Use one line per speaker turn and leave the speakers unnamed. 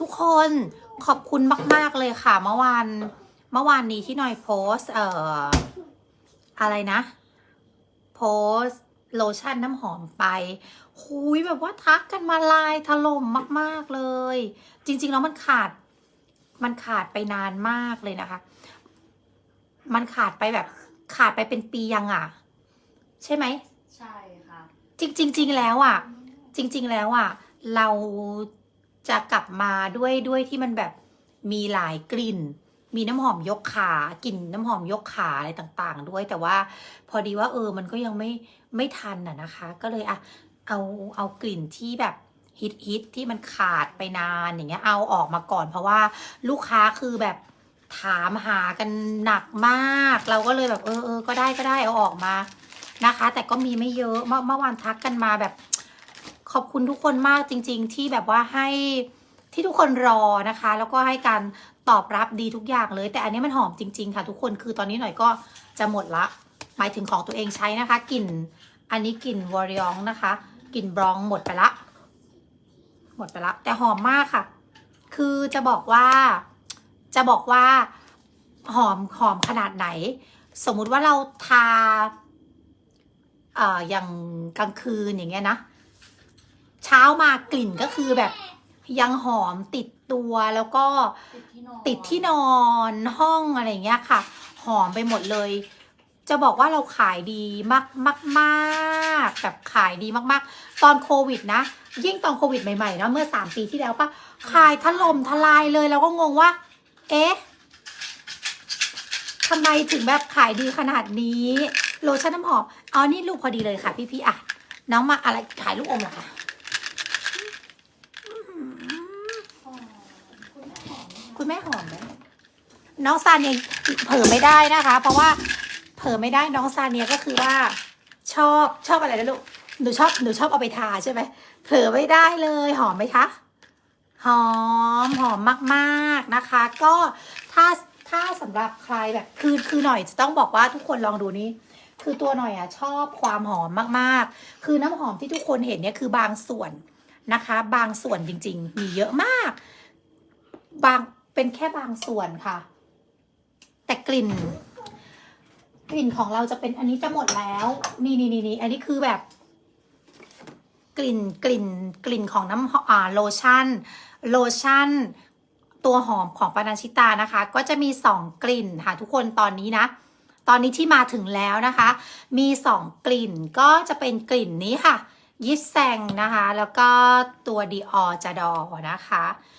ทุกคนขอบคุณมาก ๆ เลยค่ะ เมื่อวานเมื่อวานนี้ที่หน่อยโพสต์เอ่ออะไรนะ โพสต์โลชั่นน้ำหอมไปหุยแบบว่าทักกันมาลายถล่มมาก ๆเลย จริง ๆ แล้วมันขาด มันขาดไปนานมากเลยนะคะ มันขาดไปแบบ ขาดไปเป็นปียังอะ ใช่ไหม
ใช่ค่ะ
จริงจริงๆแล้วอะ จริง ๆ แล้วอะ เรา จะกลับมาด้วยด้วยที่มันแบบมีหลายกลิ่น มีน้ำหอมยกขากลิ่นน้ำหอมยกขาอะไรต่างๆ ด้วย แต่ว่าพอดีว่าเออมันก็ยังไม่ไม่ทันอะนะคะ ก็เลยอะเอาเอากลิ่นที่แบบฮิตฮิตที่มันขาดไปนานอย่างเงี้ยเอาออกมาก่อน เพราะว่าลูกค้าคือแบบถามหากันหนักมาก เราก็เลยแบบเออเออก็ได้ก็ได้เอาออกมานะคะ แต่ก็มีไม่เยอะเมื่อเมื่อวานทักกันมาแบบ ขอบคุณทุกคนมากจริง ๆ ที่แบบว่าให้ที่ทุกคนรอนะคะ แล้วก็ให้การตอบรับดีทุกอย่างเลย แต่อันนี้มันหอมจริง ๆ ค่ะ ทุกคนคือตอนนี้หน่อยก็จะหมดละ หมายถึงของตัวเองใช้นะคะกลิ่นอันนี้กลิ่นวอริองนะคะกลิ่นบรองหมดไปละ หมดไปละ แต่หอมมากค่ะ คือจะบอกว่าจะบอกว่าหอมหอมขนาดไหน สมมุติว่าเราทาเอ่ออย่างกลางคืนอย่างเงี้ยนะ เช้ามากลิ่นก็คือแบบ ยังหอมติดตัวแล้วก็
ติดที่นอน
นอนห้องอะไรอย่างเงี้ยค่ะ หอมไปหมดเลย จะบอกว่าเราขายดีมากมากมากแบบขายดีมากๆ ตอนโควิดนะ ยิ่งตอนโควิดใหม่ๆเนอะเมื่อสามปีที่แล้วปะขายถล่มทลายเลยเราก็งงว่า เอ๊ะทำไมถึงแบบขายดีขนาดนี้โลชั่นน้ำหอมอ๋อนี่ลูกพอดีเลยค่ะพี่ๆอะน้องมาอะไรขายลูกอมเหรอคะ
หอมคุณแม่หอมไหม
คุณแม่หอมไหมน้องซาเนียเผลอไม่ได้นะคะ เพราะว่าเผลอไม่ได้น้องซาเนียก็คือว่า ชอบชอบอะไรนะลูกหนูชอบหนูชอบเอาไปทาใช่ไหมเผลอไม่ได้เลยหอมไหมคะหอมหอมมากๆนะคะ ก็ถ้าถ้าสำหรับใครแบบคือคือหน่อยจะต้องบอกว่าทุกคนลองดูนี้ คือตัวหน่อยอะชอบความหอมมากๆ คือน้ำหอมที่ทุกคนเห็นเนี่ยคือบางส่วนนะคะ บางส่วนจริง ๆ มีเยอะมาก บาง เป็นแค่บางส่วนค่ะ แต่กลิ่น กลิ่นของเราจะเป็นอันนี้จะหมดแล้ว นี่นี่นี่นี่อันนี้คือแบบ กลิ่นกลิ่น กลิ่นของน้ำหอมอ่าโลชั่น โลชั่น ตัวหอมของปานาชิตานะคะ ก็จะมีสองกลิ่นค่ะทุกคนตอนนี้นะตอนนี้ที่มาถึงแล้วนะคะ มีสองกลิ่นก็จะเป็นกลิ่นนี้ค่ะ ยิปแซงนะคะ แล้วก็ตัวดีออจาดอนะคะ